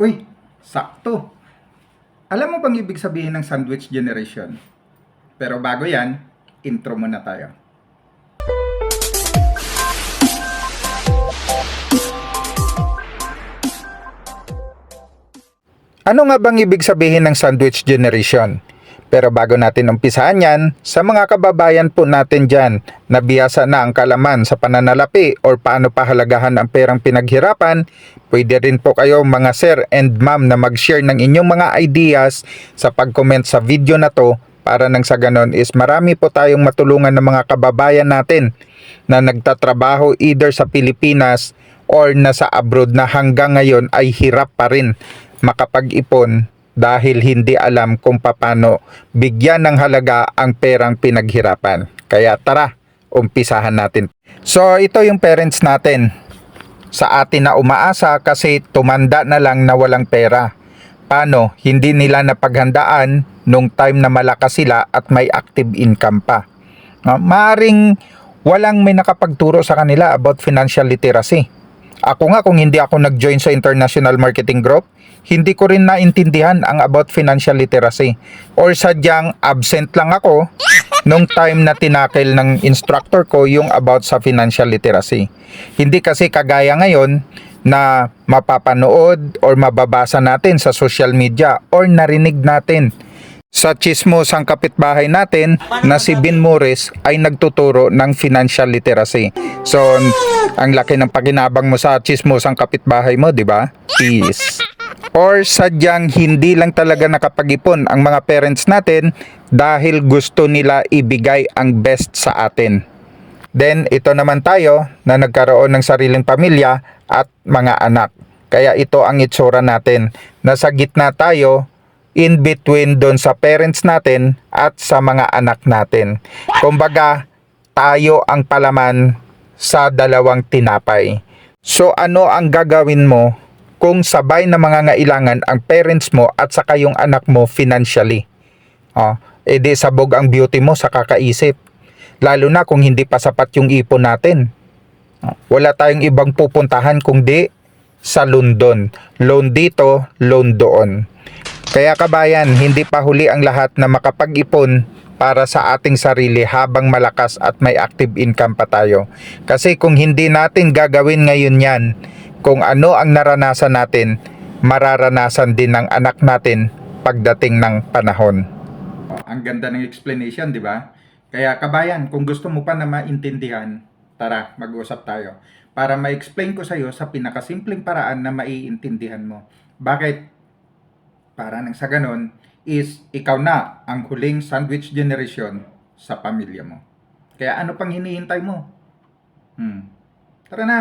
Uy, sakto. Alam mo bang ibig sabihin ng sandwich generation? Pero bago yan, intro muna tayo. Ano nga bang ibig sabihin ng sandwich generation? Pero bago natin umpisahan yan, sa mga kababayan po natin dyan na biyasa na ang kalaman sa pananalapi or paano pahalagahan ang perang pinaghirapan, pwede rin po kayo mga sir and ma'am na mag-share ng inyong mga ideas sa pag-comment sa video na to. Para nang sa ganon is marami po tayong matulungan ng mga kababayan natin na nagtatrabaho either sa Pilipinas or nasa abroad na hanggang ngayon ay hirap pa rin makapag-ipon dahil hindi alam kung paano bigyan ng halaga ang perang pinaghirapan. Kaya tara, umpisahan natin. So ito yung parents natin sa atin na umaasa kasi tumanda na lang na walang pera. Paano? Hindi nila napaghandaan nung time na malakas sila at may active income pa. No? Maaring walang may nakapagturo sa kanila about financial literacy. Ako nga kung hindi ako nag-join sa International Marketing Group, hindi ko rin naintindihan ang about financial literacy. Or sadyang absent lang ako nung time na tinakil ng instructor ko yung about sa financial literacy. Hindi kasi kagaya ngayon na mapapanood or mababasa natin sa social media or narinig natin sa chismos ang kapitbahay natin na si Bin Morris ay nagtuturo ng financial literacy. So, ang laki ng pakinabang mo sa chismos ang kapitbahay mo, di ba? Peace. Or sadyang hindi lang talaga nakapag-ipon ang mga parents natin dahil gusto nila ibigay ang best sa atin. Then, ito naman tayo na nagkaroon ng sariling pamilya at mga anak. Kaya ito ang itsura natin. Nasa gitna tayo in between doon sa parents natin at sa mga anak natin. Kumbaga, tayo ang palaman sa dalawang tinapay. So ano ang gagawin mo kung sabay na mga ngailangan ang parents mo at saka yung anak mo financially? Oh, edi sabog ang beauty mo sa kakaisip. Lalo na kung hindi pa sapat yung ipon natin. Oh, Wala tayong ibang pupuntahan kung di sa London. Loan dito, loan doon. Kaya kabayan, hindi pa huli ang lahat na makapag-ipon para sa ating sarili habang malakas at may active income pa tayo. Kasi kung hindi natin gagawin ngayon yan, kung ano ang naranasan natin, mararanasan din ng anak natin pagdating ng panahon. Ang ganda ng explanation, di ba? Kaya kabayan, kung gusto mo pa na maintindihan, tara, mag-usap tayo. Para ma-explain ko sa iyo sa pinakasimpleng paraan na maiintindihan mo. Bakit para nang sa ganon is ikaw na ang huling sandwich generation sa pamilya mo. Kaya ano pang hinihintay mo? Hmm. Tara na!